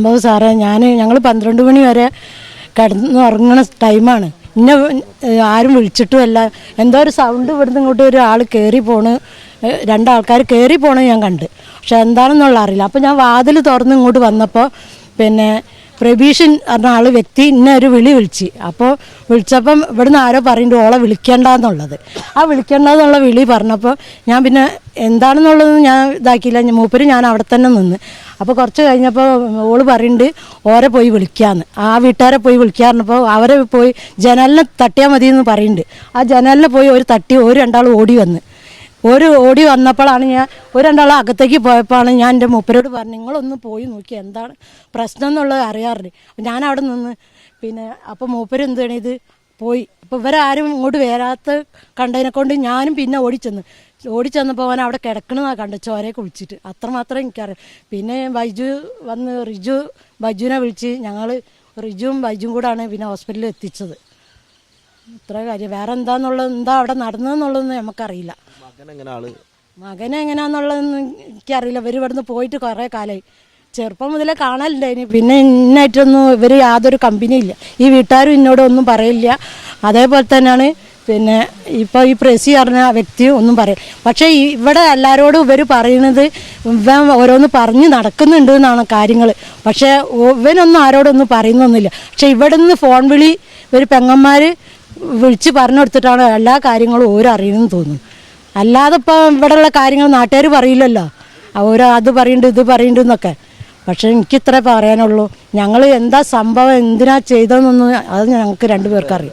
സംഭവം സാറേ ഞാൻ ഞങ്ങൾ പന്ത്രണ്ട് മണി വരെ കിടന്ന് ഉറങ്ങണ ടൈമാണ്. ഇന്നെ ആരും വിളിച്ചിട്ടുമല്ല. എന്തോ ഒരു സൗണ്ട് ഇവിടുന്ന് ഇങ്ങോട്ട് ഒരാൾ കയറി പോണ്. രണ്ടാൾക്കാർ കയറി പോണത് ഞാൻ കണ്ട്. പക്ഷെ എന്താണെന്നുള്ള അറിയില്ല. അപ്പോൾ ഞാൻ വാതിൽ തുറന്ന് ഇങ്ങോട്ട് വന്നപ്പോൾ പിന്നെ പ്രബീഷൻ പറഞ്ഞ ആൾ വ്യക്തി ഇന്നെ ഒരു വിളി വിളിച്ച്. അപ്പോൾ വിളിച്ചപ്പം ഇവിടുന്ന് ആരോ പറയുന്നുണ്ട് ഓളെ വിളിക്കേണ്ടെന്നുള്ളത്. ആ വിളിക്കേണ്ടെന്നുള്ള വിളി പറഞ്ഞപ്പോൾ ഞാൻ പിന്നെ എന്താണെന്നുള്ളത് ഞാൻ ഇതാക്കിയില്ല. മൂപ്പര് ഞാൻ അവിടെ തന്നെ നിന്ന്. അപ്പോൾ കുറച്ച് കഴിഞ്ഞപ്പോൾ ഓൾ പറയുന്നുണ്ട് ഓരെ പോയി വിളിക്കാന്ന്. ആ വീട്ടുകാരെ പോയി വിളിക്കാറുണ്ടപ്പോൾ അവരെ പോയി ജനലിനെ തട്ടിയാൽ മതി എന്ന് പറയുന്നുണ്ട് ആ ജനലിനെ പോയി ഒരു തട്ടി ഒരു രണ്ടാൾ ഓടി വന്ന്. ഒരു ഓടി വന്നപ്പോഴാണ് ഞാൻ ഒരു രണ്ടാൾ അകത്തേക്ക് പോയപ്പോഴാണ് ഞാൻ എന്റെ മൂപ്പരോട് പറഞ്ഞു നിങ്ങളൊന്ന് പോയി നോക്കി എന്താണ് പ്രശ്നം എന്നുള്ളത് അറിയാറില്ല? ഞാൻ അവിടെ നിന്ന് പിന്നെ അപ്പോൾ മൂപ്പര് എന്താണ് ഇത് പോയി. അപ്പോൾ ഇവരാരും ഇങ്ങോട്ട് വരാത്ത കണ്ടതിനെ കൊണ്ട് ഞാനും പിന്നെ ഓടിച്ചെന്ന്. ഓടിച്ചെന്നപ്പോൾ അവൻ അവിടെ കിടക്കണമെന്നാണ് കണ്ടത് ചോരയെ കുളിച്ചിട്ട് അത്രമാത്രം എനിക്കറിയാം. പിന്നെ ബൈജു വന്ന് റിജു ബൈജുവിനെ വിളിച്ച് ഞങ്ങൾ റിജുവും ബൈജുവും കൂടാണ് പിന്നെ ഹോസ്പിറ്റലിൽ എത്തിച്ചത്. ഇത്ര കാര്യം. വേറെ എന്താന്നുള്ളത് എന്താ അവിടെ നടന്നതെന്നുള്ളതൊന്നും നമുക്കറിയില്ല. മകൻ എങ്ങനെയാന്നുള്ളതെന്ന് എനിക്കറിയില്ല. ഇവർ ഇവിടുന്ന് പോയിട്ട് കുറേ കാലമായി ചെറുപ്പം മുതലേ കാണലുണ്ടായിന്. പിന്നെ ഇന്നായിട്ടൊന്നും ഇവർ യാതൊരു കമ്പനിയില്ല ഈ വീട്ടുകാരും എന്നോട് ഒന്നും പറയില്ല. അതേപോലെ തന്നെയാണ് പിന്നെ ഇപ്പോൾ ഈ പ്രസി പറഞ്ഞ വ്യക്തി ഒന്നും പറയും പക്ഷേ ഇവിടെ എല്ലാവരോടും ഇവർ പറയുന്നത് ഇവൻ ഓരോന്ന് പറഞ്ഞ് നടക്കുന്നുണ്ട് എന്നാണ് കാര്യങ്ങൾ പക്ഷേ ഇവനൊന്നും ആരോടൊന്നും പറയുന്നൊന്നുമില്ല. പക്ഷേ ഇവിടെ നിന്ന് ഫോൺ വിളി ഇവർ പെങ്ങന്മാർ വിളിച്ച് പറഞ്ഞു കൊടുത്തിട്ടാണ് എല്ലാ കാര്യങ്ങളും ഓരോ അറിയുമെന്ന് തോന്നുന്നു. അല്ലാതെ ഇപ്പം ഇവിടെയുള്ള കാര്യങ്ങൾ നാട്ടുകാർ പറയില്ലല്ലോ. ഓരോ അത് പറയുന്നുണ്ട് ഇത് പറയുന്നുണ്ട് എന്നൊക്കെ. പക്ഷേ എനിക്ക് ഇത്രേ പറയാനുള്ളൂ. ഞങ്ങൾ എന്താ സംഭവം എന്തിനാ ചെയ്തതെന്നൊന്നും അത് ഞങ്ങൾക്ക് രണ്ടുപേർക്കും അറിയാം